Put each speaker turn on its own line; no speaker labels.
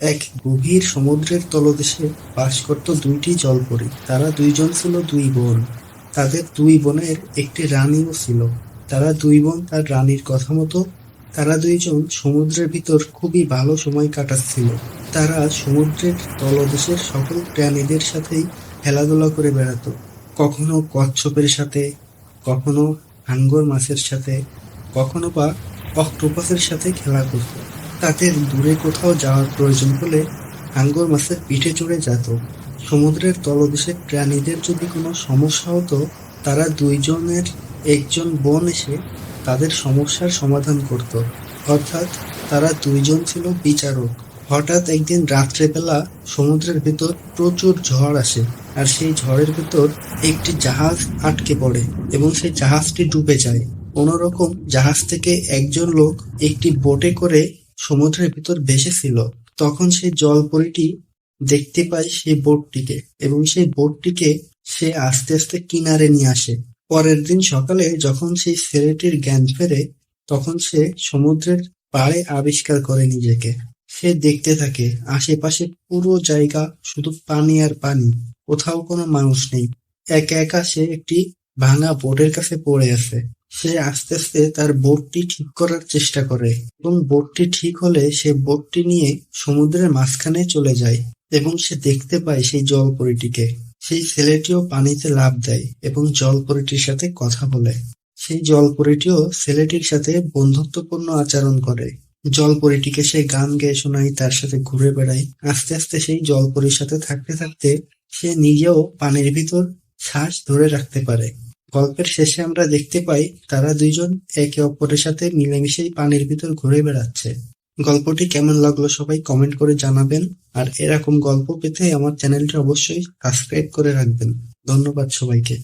এক গভীর সমুদ্রের তলদেশে বাস করত দুইটি জলপরি। তারা দুইজন ছিল দুই বোন। তাদের দুই বোনের একটি রানীও ছিল। তারা দুই বোন তার রানীর কথা মতো। তারা দুইজন সমুদ্রের ভিতর খুবই ভালো সময় কাটাচ্ছিল। তারা সমুদ্রের তলদেশের সকল প্রাণীদের সাথেই খেলাধুলা করে বেড়াতো। কখনো কচ্ছপের সাথে, কখনো হাঙ্গর মাছের সাথে, কখনো বা অক্টোপাসের সাথে খেলা করত। তাদের দূরে কোথাও যাওয়ার প্রয়োজন হলে হাঙ্গর মাছের পিঠে চড়ে যেত। সমুদ্রের তলদেশের প্রাণীদের যদি কোনো সমস্যা হতো, তারা দুইজনের একজন বোন এসে তাদের সমস্যার সমাধান করত। অর্থাৎ তারা দুইজন ছিল বিচারক। হঠাৎ একদিন রাত্রেবেলা সমুদ্রের ভেতর প্রচুর ঝড় আসে আর সেই ঝড়ের ভেতর একটি জাহাজ আটকে পড়ে এবং সেই জাহাজটি ডুবে যায়। কোনোরকম জাহাজ থেকে একজন লোক একটি বোটে করে সমুদ্রের ভিতর ভেসেছিল তখন সেই জলপরীটি দেখতে পায় সেই বোটটিকে এবং সেই বোটটিকে সে আস্তে আস্তে কিনারে নিয়ে আসে। পরের দিন সকালে যখন সেই ছেলেটির জ্ঞান ফেরে, তখন সে সমুদ্রের পাড়ে আবিষ্কার করে নিজেকে। সে দেখতে থাকে, আশেপাশে পুরো জায়গা শুধু পানি আর পানি, কোথাও কোনো মানুষ নেই। একা একা সে একটি ভাঙা বোটের কাছে পড়ে আছে। সে আস্তে আস্তে তার বোটটি ঠিক করার চেষ্টা করে এবং বোটটি ঠিক হলে সে বোটটি নিয়ে সমুদ্রের মাঝখানে চলে যায় এবং সে দেখতে পায় সেই জলপরীটিকে। সেই ছেলেটিও পানিতে লাফ দেয় এবং জলপরীটির সাথে কথা বলে। সেই জলপরীটিও ছেলেটির সাথে বন্ধুত্বপূর্ণ আচরণ করে। জলপরীটিকে সে গান গেয়ে শোনায়, তার সাথে ঘুরে বেড়ায়। আস্তে আস্তে সেই জলপরীর সাথে থাকতে থাকতে সে নিজেও পানির ভিতর শ্বাস ধরে রাখতে পারে। গল্পের শেষে আমরা দেখতে পাই, তারা দুইজন একে অপরের সাথে মিলেমিশেই পানির ভিতর ঘুরে বেড়াচ্ছে। গল্পটি কেমন লাগল সবাই কমেন্ট করে জানাবেন, আর এরকম গল্প পেতে আমার চ্যানেলটি অবশ্যই সাবস্ক্রাইব করে রাখবেন। ধন্যবাদ সবাইকে।